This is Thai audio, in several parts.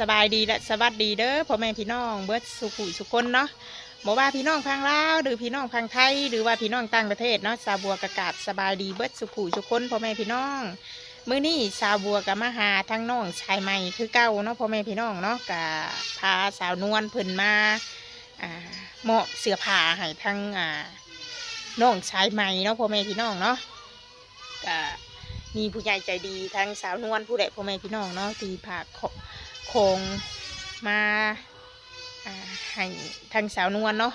สบายดีและสวัสดีเด้อพ่อแม่พี่น้องเบิร์ดสุขุสุคนเนาะบอกว่าพี่น้องพังลาวหรือพี่น้องพังไทย หรือว่าพี่น้องต่างประเทศเนาะสาวบัวกระกาศสบายดีเบิร์ดสุขุสุคนพ่อแม่พี่น้องมื้อนี้สาวบัวกับมาหาทั้งน้องชายใหม่คือเก้าเนาะพ่อแม่พี่น้องเนาะกะพาสาวนวลเพิ่นมาเหมาะเสื้อผ้าให้ทั้งน้องชายใหม่เนาะพ่อแม่พี่น้องเนาะกะมีผู้ใหญ่ใจดีทั้งสาวนวลผู้ใดพ่อแม่พี่น้องเนาะที่ผาก โคงมาอ่าให้ทางสาวนวลเนาะ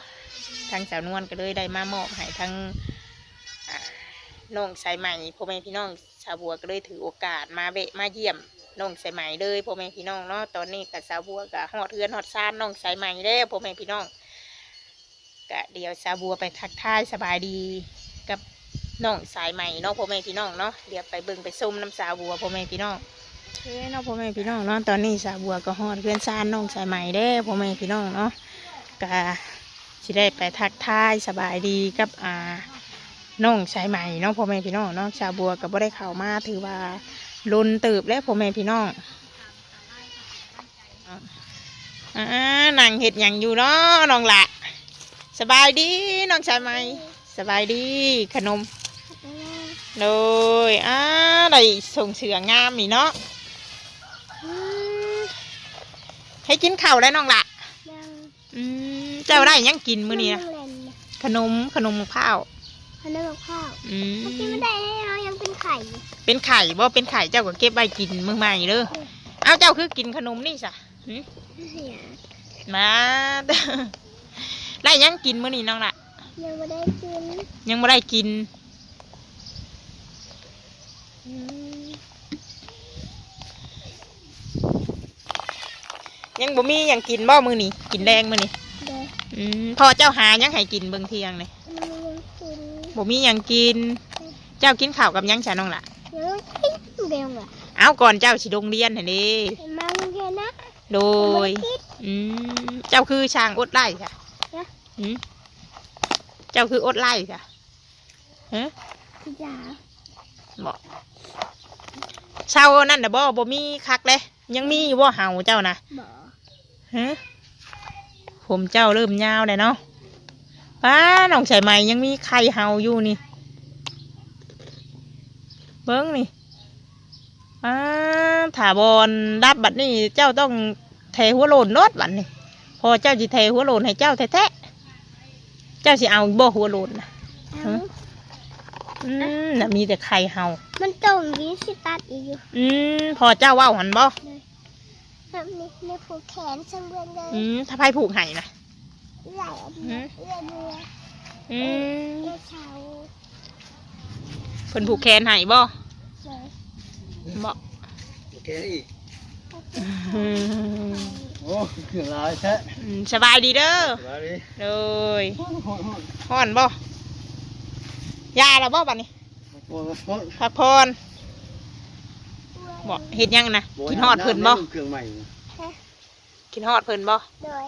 ทางสาวนวลก็เลยได้มามอบให้ทางน้องสายใหม่พ่อแม่พี่น้องสาวบัวก็เลยถือโอกาสมาเบะมาเยี่ยมน้องสายใหม่เลยพ่อแม่พี่น้องเนาะตอนนี้กับสาวบัวกับฮอดเทือนฮอดซานน้องสายใหม่แล้พ่อแม่พี่น้องก็เดี๋ยวสาวบัวไปทักทายสบายดีกับน้องสายใหม่เนาะพ่อแม่พี่น้องเนาะเดี๋ยวไปเบิ่งไปส้มน้ำสาวบัวพ่อแม่พี่น้อง เฮ้ยเนาะพ่อแม่พี่น้องเนาะตอนนี้สาวบัวก็ฮอดเพื่อนซานน้องสายใหม่เด้พ่อแม่พี่น้องเนาะก็สิได้ไปทักทายสบายดีกับอ่าน้องสายใหม่เนาะพ่อแม่พี่น้องเนาะสาวบัวก็บ่ได้เข้ามาถือว่าลุนตืบแล้วพ่อแม่พี่น้องอ่านั่งเห็ดหยังอยู่เนาะน้องละสบายดีน้องสายใหม่สบายดีขนมโดยอ่าได้ส่งเสืองามนี่เนาะอืม ให้กินข้าวแล้วน้องละยังอืมเจ้าได้หยังกินมื้อนี้นะงเล่นขนมขนมข้าวขนมกับข้าวอืมเมื่อกี้ไม่ได้ให้เรายังเป็นไข่อยู่เป็นไข่บ่เป็นไข่เจ้าก็เก็บไว้กินมื้อใหม่เด้อเอาเจ้าคือกินขนมนี่ซะหึเสียมา ได้หยังกินมื้อนี้น้องละยังไม่ได้กินยังบ่ได้กิน อืม ยังบ่มีหยังกินบ่มื้อนี้กินแรงมื้อนี้เดี๋ยวอืมพอเจ้าหาหยังให้กินเบิ่งเที่ยงเลยมันยังกินบ่มีหยังกิน เจ้ากินข้าวกับหยังจ้ะน้องละยังกินเดียวอะเอาก่อนเจ้าสิโรงเรียนเห็นดิเห็นมันเรียนนะโดยยังไม่ได้กิน อืมเจ้าคือช่างอดไล่ค่ะนะอืมเจ้าคืออดไล่ค่ะฮะอย่าบอกเช้านั่นน่ะบ่บ่มีคักเลยยังมีอยู่บ่เห่าเจ้านะบอก ฮะผมเจ้าเริ่มยาวเลยเนาะป้าน้องใส่ไหมยังมีไข่เห่าอยู่นี่ เบิ้งนี่ป้าถาบอลรับบัดนี้เจ้าต้องเทหัวโลนรถบัดนี้พอเจ้าสิเทหัวโลนให้เจ้าแท้ๆเจ้าสิเอาบ่หัวโลนนะเอาอืมน่ะมีแต่ไข่เห่า มันตรงนี้สิตัดอีกอยู่ อืมพอเจ้าเว่าหันบ่ แบบนี้ในผูกแขนสมบูรณ์เลยอืมถ้าไผผูกไห้นะไหลอันนี้เรือเรืออืมเรือเช้าเพิ่นผูกแขนไห้บ่เลยบ่โอเคอีกอืมโอ้เครื่องลายแท้อืมสบายดีเด้อมาดิเลยโอ้โหฮ้อนบ่ยาแล้วบ่บัดนี้โอ้โหพักพร บ่เฮ็ดหยังนะกินฮอดเพิ่นบ่เครื่องใหม่กินฮอดเพิ่นบ่โดย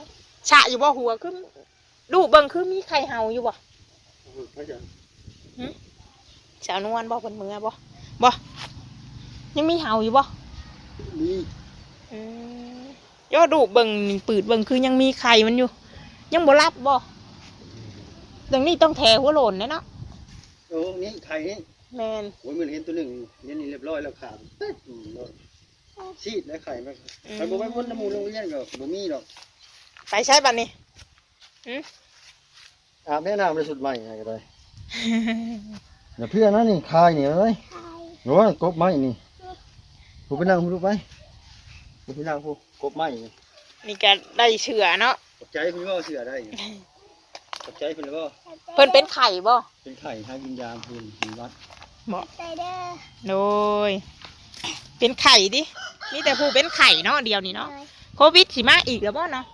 ชะอยู่บ่หัวคือดูเบิ่งคือมีไข่เห่าอยู่บ่เขาจะสาวนวลบ่เพิ่นมือบ่บ่ยังมีเห่าอยู่บ่มีอืมย่อดูเบิ่งนี่ปืดเบิ่งคือยังมีไข่มันอยู่ ยังบ่รับบ่ตรงนี้ต้องแถหัวโหล่นแน่เนาะโอ้นี่ไข่นี่ แมนโอ้ยมันเห็นตัวหนึ่งนี่นี่เรียบร้อยแล้วขาดเป๊ะอืมแล้วชีดแล้วไข่มันไข่บ่ไปพ้นน้ำมูลโรงเรียนก็บ่มีหรอกไปใช้บัดนี้อาบแม่น้ำในสุดใหม่ไงก็ได้อย่าเพื่อนนะนี่คายนี่เอ้ยไข่โอ้ยกบไม้นี่ผู้ไปนั่งผู้ดูไปผู้ไปนั่งผู้กบไม้นี่นี่ก็ได้เชื่อเนาะตกใจเพิ่นว่าเสือได้อยู่ตกใจเพิ่นเลยว่าเพิ่นเป็นไข่บ่เป็นไข่ทางกินยาเพิ่นมีวัด บ่ใจเด้อโดยเป็นไข่ดิมีแต่ผู้เป็นไข่เนาะเดียวนี่เนาะเลยโควิดสิมาอีกแล้วบ่เนาะ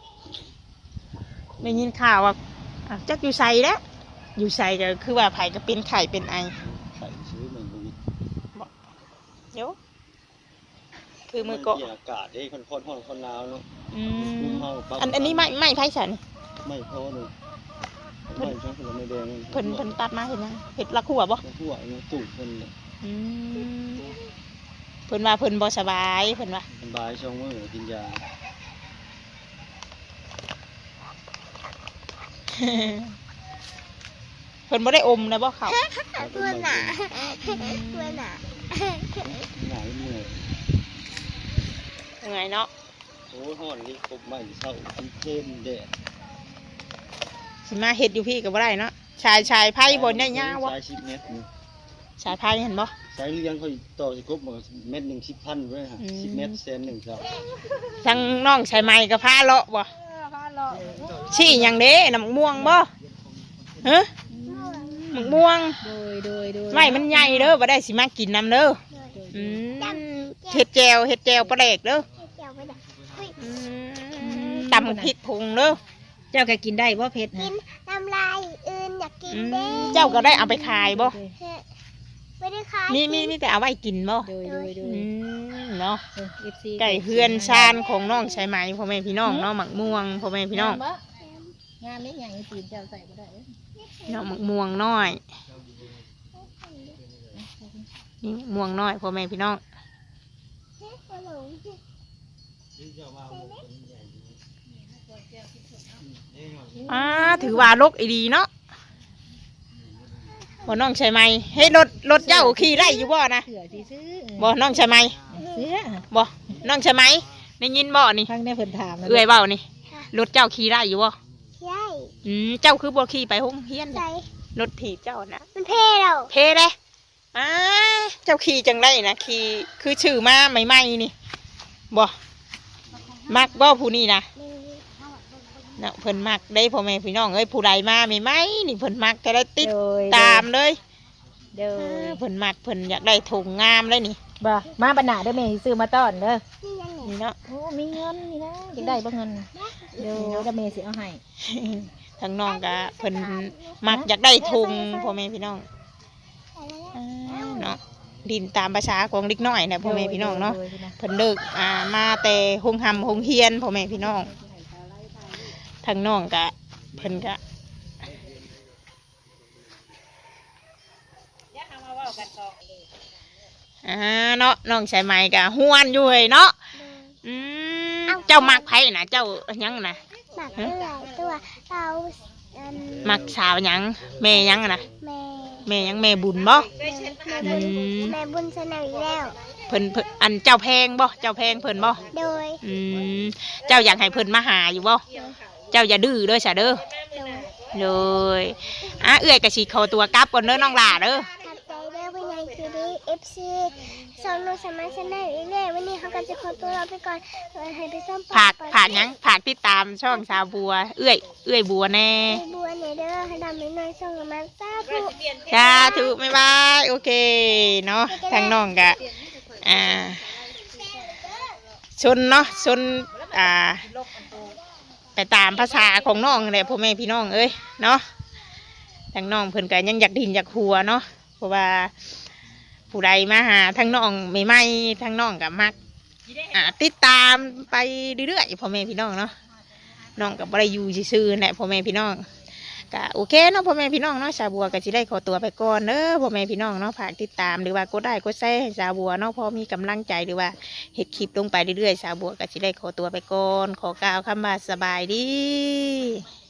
ได้ยินข่าวว่าอะจักอยู่ไสแล้วอยู่ไสก็คือว่าไผก็เป็นไข่เป็นไอไข่ซื้อเหมือนโควิดเดี๋ยวคือมือเกาะเปลี่ยนอากาศเด้คนคนห้องคนหนาวเนาะอืมเฮาปรับอันอันนี้ไม่ไม่ไผสันไม่พอเลย เพิ่นเพิ่นเพิ่นตัดมาเห็นไหมเห็ดละขั่วบ่หัวมันตูดเพิ่นเนี่ยอืมเพิ่นมาเพิ่นบ่สบายเพิ่นว่าสบายช่องมือกินยาเพิ่นบ่ได้อมนะบ่เขาตัวหนาตัวหนาหนาวเหนื่อยเหนื่ยเนาะโอ้ยห่อนนี่ผมใหม่เศร้าเพิ่มแดด สิมาเฮ็ดอยู่พี่ก็บ่ได้เนาะชายชายไพ่บ่ได้ยาวบ่สาย10เมตรนี่ชายไพ่เห็นบ่สายเลี้ยงเขาต่อสิครบมาเม็ดหนึง10,000เว้ยฮะอืม10เมตรแสนหนึงครับทั้งน้องชายไม้ก็พาเลาะบ่ชี้หยังเด้น้ำม่วงบ่ฮะมะม่วงโดยโดยโดยไม่มันใหญ่เด้อบ่ได้สิมากินน้ำเด้ออืมเฮ็ดแจวเฮ็ดแจวปลาแดกเด้อเดี๋ยวไปดักเฮ้ยอืมตำพริกผงเด้อ เจ้าก็กินได้บ่เผ็ดกินะนน้ำลายอื่นอยากกินอืมเด้เจ้าก็ได้เอาไปขายบ่เฮ้ยไม่ได้ขายมีมีมีแต่เอาไว้กินบ่โดยโดยโดอืยมเนาะเออ FC ไก่เฮือนชานของน้องใช่ไหมพ่อแม่พี่น้องเนาะหมักม่วงพ่อแม่พี่น้อง งามบ่งามนี่หยังตีนเจ้าใส่บ่ได้เด้อน้องหมักม่วงน้อยนี่ม่วงน้อยพ่อแม่พี่น้องเฮ้ยขนม อ่าถือว่าลกอีดีเนาะบ่น้องใช่ไหมให้รถรถเจ้าขี่ได้อยู่บ่นะเสือสิซื้อบ่น้องใช่ไหมเสือบ่น้องใช่ไหมได้ยินบ่นี่ฟังได้เพิ่นถามนะเอื้อยเบ้านี่รถเจ้าขี่ได้อยู่บ่ใช่อืมเจ้าคือบ่ขี่ไปห้องเฮียนใส่รถถีบเจ้านะมันเพ่เราเพเลยอ่าเจ้าขี่จังได้นะขี่คือชื่อมาใหม่ๆนี่บ่มักบ่ผู้นี้นะ เนาะเพิ่นมักได้พ่อแม่พี่น้องเอ้ยผู้ใดมาใหม่ๆนี่เพิ่นมักจะได้ติดโดยตามเลยโดเอยอเพิ่นมักเพิ่นอยากได้ถุงงามเลยนี่บ่มาบรรณาเด้อแม่สิซื้อมาต้อนเด้อนี่ยังไงนี่เนาะ โอ้มีเงินนี่นะอยากได้บ่เงินเดี๋ยวเด้อแม่สิเอาให้ทางน้องก็เพิ่นมักอยากได้ถุงพ่อแม่พี่น้องอ่าเนาะดินตามภาษาของเด็กน้อยนะพ่อแม่พี่น้องเนาะ โดยโดยเพิ่นเลิกอ่ามาแต่หงหำหงเฮียนพ่อแม่พี่น้อง ทางน้องกะเพิ่นกะอ่าเนาะน้องชายไหมกะห้วนอยู่เลยเนาะอืมเจ้ามักไผนะเจ้าหยังนะหมักเอื่อยตัวเราอันมักสาวหยังแม่หยังนะแม่แม่หยังแม่บุญบ่แม่อืบุญมแม่บุญเสนออีกแล้วเพิ่นเพิ่นอันเจ้าแพงบ่เจ้าแพงเพิ่นบ่โดยอืมเจ้าอยากให้เพิ่นมาหาอยู่บ่ เจ้าอย่าดื้อเด้อจ้ะเด้อโดยเลยอะเอื้อยกะสิเขาตัวกลับก่อนเด้อน้องหล่าเด้อขับใจเด้อวันนี้คือดีเอฟซีสองโนสามารถเสนออีกแล้ววันนี้เขาก็จะขอตัวเราไปก่อนเออให้ไปส้มปลผากผากหยังผากติดตามช่องชาวบัว เอื้อย เอื้อยบัวแน่ไปบัวเนี่ยเด้อให้ดำนิดหน่อยส่งมาสาธุสาธุบ๊ายบายโอเคเนาะทางน้องกะอ่าชนเนาะชนอ่า ไปตามภาษาของน้องแหละพ่อแม่พี่น้องเอ้ยเนาะทางน้องเพิ่นก็ยังอยากดินอยากหัวเนาะเพราะว่าผู้ใดมาหาทางน้องใหม่ๆทางน้องกับมักอ่าติดตามไปเรื่อยๆพ่อแม่พี่น้องเนาะน้องกับบ่ไรอยู่ซื่อแหละพ่อแม่พี่น้อง กะโอเคเนาะพ่อแม่พี่น้องเนาะสาวบัวก็สิได้ขอตัวไปก่อนเด้อพ่อแม่พี่น้องเนาะฝากติดตามหรือว่ากดได้กดแชร์ให้สาวบัวเนาะพอมีกำลังใจหรือว่าเห็ดคลิปลงไปเรื่อยๆสาวบัวก็สิได้ขอตัวไปก่อนขอกล่าวคำว่าสบายดี